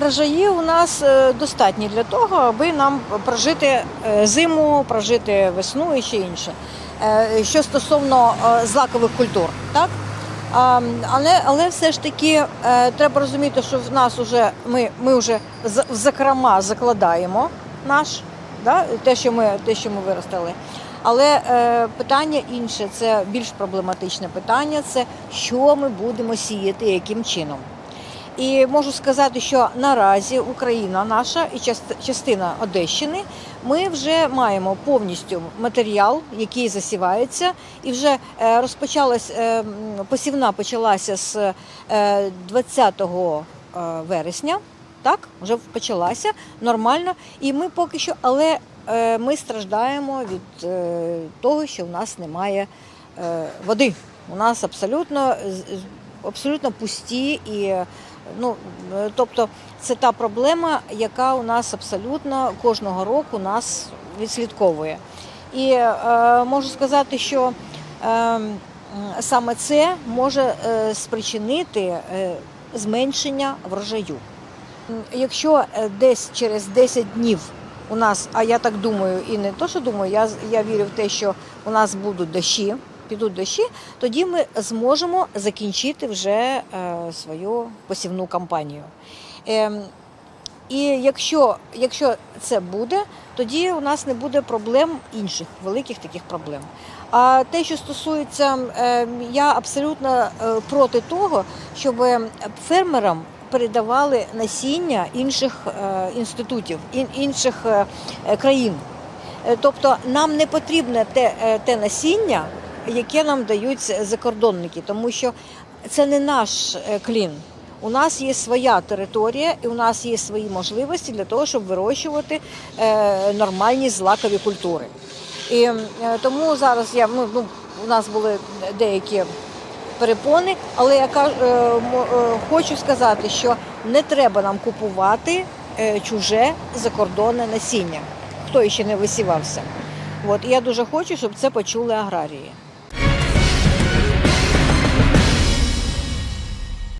врожаї у нас е, достатні для того, аби нам прожити е, зиму, прожити весну і ще інше. Е, Що стосовно злакових культур, так? Але, але все ж таки треба розуміти, що в нас вже ми, ми вже закрома закладаємо наш, да, те, що ми, те, що ми виростили. Але е, питання інше, це більш проблематичне питання, це що ми будемо сіяти, яким чином. І можу сказати, що наразі Україна наша і част- частина Одещини, ми вже маємо повністю матеріал, який засівається, і вже е, розпочалась е, посівна почалася з е, 20 е, вересня. Так, вже почалася нормально. І ми поки що, але ми страждаємо від того, що в нас немає води. У нас абсолютно абсолютно пусті і ну тобто це та проблема, яка у нас абсолютно кожного року нас відслідковує. І е, можу сказати, що е, саме це може е, спричинити е, зменшення врожаю. Якщо е, десь через 10 днів у нас, а я так думаю, і не то, що думаю, я, я вірю в те, що у нас будуть дощі, підуть дощі, тоді ми зможемо закінчити вже е, свою посівну кампанію. Ем, і якщо, якщо це буде, тоді у нас не буде проблем інших великих таких проблем. А те, що стосується, е, я абсолютно е, проти того, щоб фермерам передавали насіння інших е, інститутів, інших країн. Тобто нам не потрібне те, те насіння, яке нам дають закордонники, тому що це не наш е, клін. У нас є своя територія і у нас є свої можливості для того, щоб вирощувати е, нормальні злакові культури. І е, тому зараз я ну, ну, у нас були деякі перепони, але я хочу сказати, що не треба нам купувати чуже закордонне насіння, хто ще не висівався. От я дуже хочу, щоб це почули аграрії.